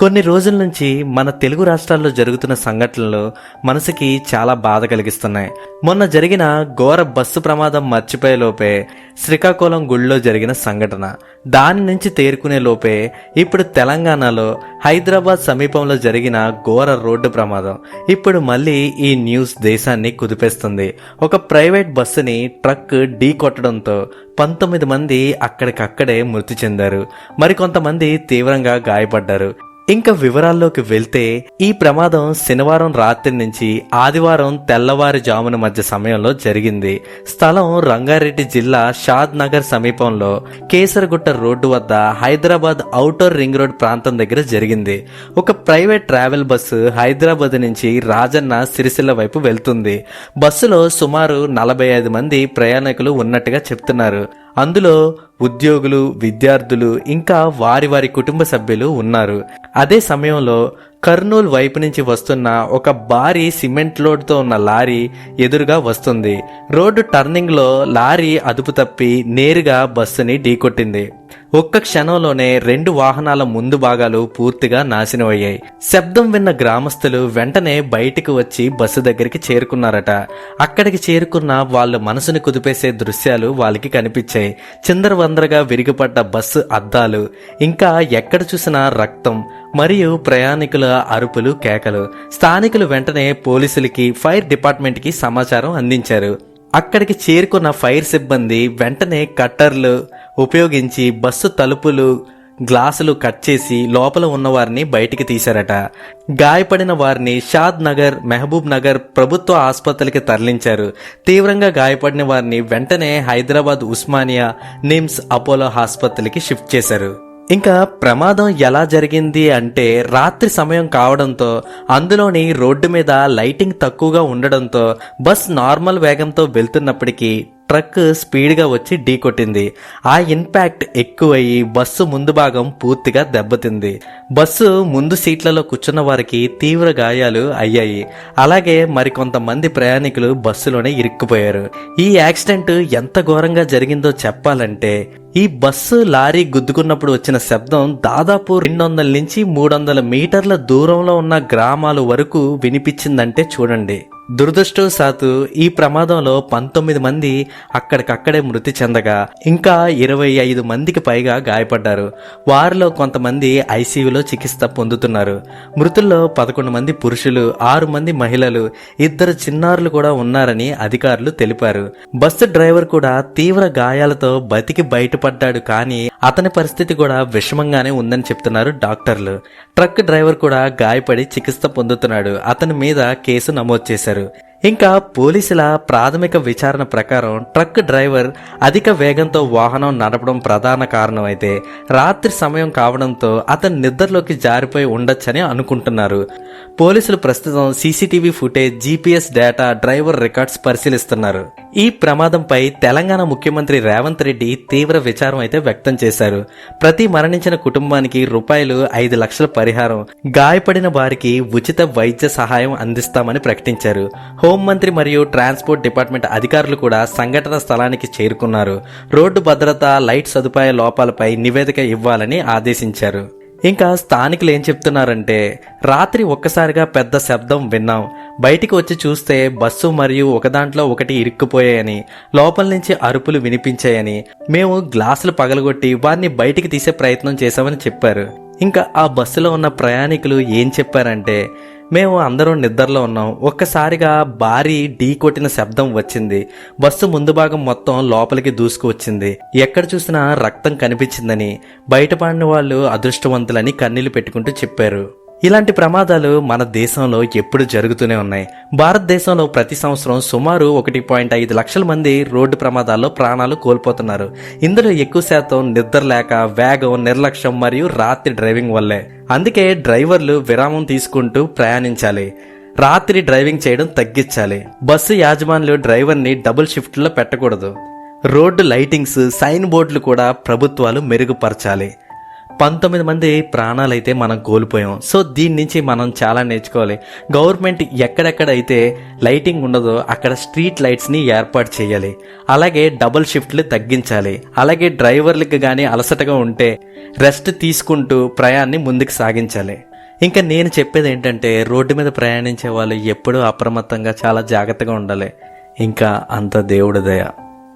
కొన్ని రోజుల నుంచి మన తెలుగు రాష్ట్రాల్లో జరుగుతున్న సంఘటనలు మనసుకి చాలా బాధ కలిగిస్తున్నాయి. మొన్న జరిగిన ఘోర బస్సు ప్రమాదం మర్చిపోయే లోపే శ్రీకాకుళం గుడిలో జరిగిన సంఘటన. దాని నుంచి తేరుకునే లోపే ఇప్పుడు తెలంగాణలో హైదరాబాద్ సమీపంలో జరిగిన ఘోర రోడ్డు ప్రమాదం. ఇప్పుడు మళ్ళీ ఈ న్యూస్ దేశాన్ని కుదిపేస్తుంది. ఒక ప్రైవేట్ బస్సుని ట్రక్ ఢీ కొట్టడంతో పంతొమ్మిది మంది అక్కడికక్కడే మృతి చెందారు. మరికొంతమంది తీవ్రంగా గాయపడ్డారు. ఇంకా వివరాల్లోకి వెళ్తే ఈ ప్రమాదం శనివారం రాత్రి నుంచి ఆదివారం తెల్లవారుజామున మధ్య సమయంలో జరిగింది. స్థలం రంగారెడ్డి జిల్లా షాద్ నగర్ సమీపంలో కేసరగుట్ట రోడ్డు వద్ద హైదరాబాద్ ఔటర్ రింగ్ రోడ్ ప్రాంతం దగ్గర జరిగింది. ఒక ప్రైవేట్ ట్రావెల్ బస్సు హైదరాబాద్ నుంచి రాజన్న సిరిసిల్ల వైపు వెళ్తుంది. బస్సులో సుమారు నలభై ఐదు మంది ప్రయాణికులు ఉన్నట్టుగా చెప్తున్నారు. అందులో ఉద్యోగులు విద్యార్థులు ఇంకా వారి వారి కుటుంబ సభ్యులు ఉన్నారు. అదే సమయంలో కర్నూలు వైపు నుంచి వస్తున్న ఒక భారీ సిమెంట్ లోడ్తో ఉన్న లారీ ఎదురుగా వస్తుంది. రోడ్డు టర్నింగ్లో లారీ అదుపు తప్పి నేరుగా బస్సుని ఢీకొట్టింది. ఒక్క క్షణంలోనే రెండు వాహనాల ముందు భాగాలు పూర్తిగా నాశనమయ్యాయి. శబ్దం విన్న గ్రామస్తులు వెంటనే బయటికి వచ్చి బస్సు దగ్గరికి చేరుకున్నారట. అక్కడికి చేరుకున్న వాళ్ళ మనసుని కుదిపేసే దృశ్యాలు వాళ్ళకి కనిపించాయి. చిందరవందరగా విరిగిపడ్డ బస్సు అద్దాలు ఇంకా ఎక్కడ చూసినా రక్తం మరియు ప్రయాణికుల అరుపులు కేకలు. స్థానికులు వెంటనే పోలీసులకి ఫైర్ డిపార్ట్మెంట్కి సమాచారం అందించారు. అక్కడికి చేరుకున్న ఫైర్ సిబ్బంది వెంటనే కట్టర్లు ఉపయోగించి బస్సు తలుపులు గ్లాసులు కట్ చేసి లోపల ఉన్న వారిని బయటికి తీశారట. గాయపడిన వారిని షాద్ నగర్ మెహబూబ్ నగర్ ప్రభుత్వ ఆసుపత్రికి తరలించారు. తీవ్రంగా గాయపడిన వారిని వెంటనే హైదరాబాద్ ఉస్మానియా నిమ్స్ అపోలో ఆసుపత్రికి షిఫ్ట్ చేశారు. ఇంకా ప్రమాదం ఎలా జరిగింది అంటే రాత్రి సమయం కావడంతో అందులోని రోడ్డు మీద లైటింగ్ తక్కువగా ఉండడంతో బస్ నార్మల్ వేగంతో వెళ్తున్నప్పటికీ ట్రక్ స్పీడ్గా వచ్చి ఢీ కొట్టింది. ఆ ఇంపాక్ట్ ఎక్కువయ్యి బస్సు ముందు భాగం పూర్తిగా దెబ్బతింది. బస్సు ముందు సీట్లలో కూర్చున్న వారికి తీవ్ర గాయాలు అయ్యాయి. అలాగే మరికొంతమంది ప్రయాణికులు బస్సులోనే ఇరుక్కుపోయారు. ఈ యాక్సిడెంట్ ఎంత ఘోరంగా జరిగిందో చెప్పాలంటే ఈ బస్సు లారీ గుద్దుకున్నప్పుడు వచ్చిన శబ్దం దాదాపు రెండు వందల నుంచి మూడు వందల మీటర్ల దూరంలో ఉన్న గ్రామాల వరకు వినిపించిందంటే చూడండి. దురదృష్టవశాత్తు ఈ ప్రమాదంలో పంతొమ్మిది మంది అక్కడికక్కడే మృతి చెందగా ఇంకా ఇరవై ఐదు మందికి పైగా గాయపడ్డారు. వారిలో కొంతమంది ఐసీయూలో చికిత్స పొందుతున్నారు. మృతుల్లో పదకొండు మంది పురుషులు ఆరు మంది మహిళలు ఇద్దరు చిన్నారులు కూడా ఉన్నారని అధికారులు తెలిపారు. బస్సు డ్రైవర్ కూడా తీవ్ర గాయాలతో బతికి బయటపడ్డాడు కానీ అతని పరిస్థితి కూడా విషమంగానే ఉందని చెప్తున్నారు డాక్టర్లు. ట్రక్ డ్రైవర్ కూడా గాయపడి చికిత్స పొందుతున్నాడు. అతని మీద కేసు నమోదు చేశారు. baru. ఇంకా పోలీసుల ప్రాథమిక విచారణ ప్రకారం ట్రక్ డ్రైవర్ అధిక వేగంతో వాహనం నడపడం ప్రధాన కారణమైతే రాత్రి సమయం కావడంతో అతను నిద్రలోకి జారిపోయి ఉండొచ్చని అనుకుంటున్నారు. పోలీసులు ప్రస్తుతం CCTV footage GPS data driver records పరిశీలిస్తున్నారు. ఈ ప్రమాదంపై తెలంగాణ ముఖ్యమంత్రి రేవంత్ రెడ్డి తీవ్ర విచారం అయితే వ్యక్తం చేశారు. ప్రతి మరణించిన కుటుంబానికి రూపాయలు ఐదు లక్షల పరిహారం గాయపడిన వారికి ఉచిత వైద్య సహాయం అందిస్తామని ప్రకటించారు. హోంమంత్రి మరియు ట్రాన్స్పోర్ట్ డిపార్ట్మెంట్ అధికారులు కూడా సంఘటన స్థలానికి చేరుకున్నారు. రోడ్డు భద్రత లైట్ సదుపాయ లోపాలపై నివేదిక ఇవ్వాలని ఆదేశించారు. ఇంకా స్థానికులు ఏం చెప్తున్నారంటే రాత్రి ఒక్కసారిగా పెద్ద శబ్దం విన్నాం. బయటికి వచ్చి చూస్తే బస్సు మరియు ఒకదాంట్లో ఒకటి ఇరుక్కుపోయాయని లోపల నుంచి అరుపులు వినిపించాయని మేము గ్లాసులు పగలగొట్టి వారిని బయటికి తీసే ప్రయత్నం చేశామని చెప్పారు. ఇంకా ఆ బస్సులో ఉన్న ప్రయాణికులు ఏం చెప్పారంటే మేము అందరం నిద్రలో ఉన్నాం. ఒక్కసారిగా భారీ ఢీ కొట్టిన శబ్దం వచ్చింది. బస్సు ముందు భాగం మొత్తం లోపలికి దూసుకువచ్చింది ఎక్కడ చూసినా రక్తం కనిపించిందని బయటపడిన వాళ్ళు అదృష్టవంతులని కన్నీళ్ళు పెట్టుకుంటూ చెప్పారు. ఇలాంటి ప్రమాదాలు మన దేశంలో ఎప్పుడు జరుగుతూనే ఉన్నాయి. భారతదేశంలో ప్రతి సంవత్సరం సుమారు ఒకటి పాయింట్ ఐదు లక్షల మంది రోడ్డు ప్రమాదాల్లో ప్రాణాలు కోల్పోతున్నారు. ఇందులో ఎక్కువ శాతం నిద్ర లేక వేగం నిర్లక్ష్యం మరియు రాత్రి డ్రైవింగ్ వల్లే. అందుకే డ్రైవర్లు విరామం తీసుకుంటూ ప్రయాణించాలి. రాత్రి డ్రైవింగ్ చేయడం తగ్గించాలి. బస్సు యాజమానులు డ్రైవర్ని డబుల్ షిఫ్ట్లో పెట్టకూడదు. రోడ్డు లైటింగ్స్ సైన్ బోర్డులు కూడా ప్రభుత్వాలు మెరుగుపరచాలి. పంతొమ్మిది మంది ప్రాణాలైతే మనం కోల్పోయాం. సో దీని నుంచి మనం చాలా నేర్చుకోవాలి. గవర్నమెంట్ ఎక్కడెక్కడైతే లైటింగ్ ఉండదో అక్కడ స్ట్రీట్ లైట్స్ని ఏర్పాటు చేయాలి. అలాగే డబుల్ షిఫ్ట్లు తగ్గించాలి. అలాగే డ్రైవర్లకు కానీ అలసటగా ఉంటే రెస్ట్ తీసుకుంటూ ప్రయాణాన్ని ముందుకు సాగించాలి. ఇంకా నేను చెప్పేది ఏంటంటే రోడ్డు మీద ప్రయాణించే వాళ్ళు ఎప్పుడూ అప్రమత్తంగా చాలా జాగ్రత్తగా ఉండాలి. ఇంకా అంత దేవుడి దయ.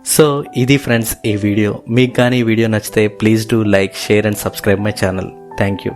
సో ఇది ఫ్రెండ్స్ ఈ వీడియో. మీకు కానీ ఈ వీడియో నచ్చితే please do like share and subscribe my channel thank you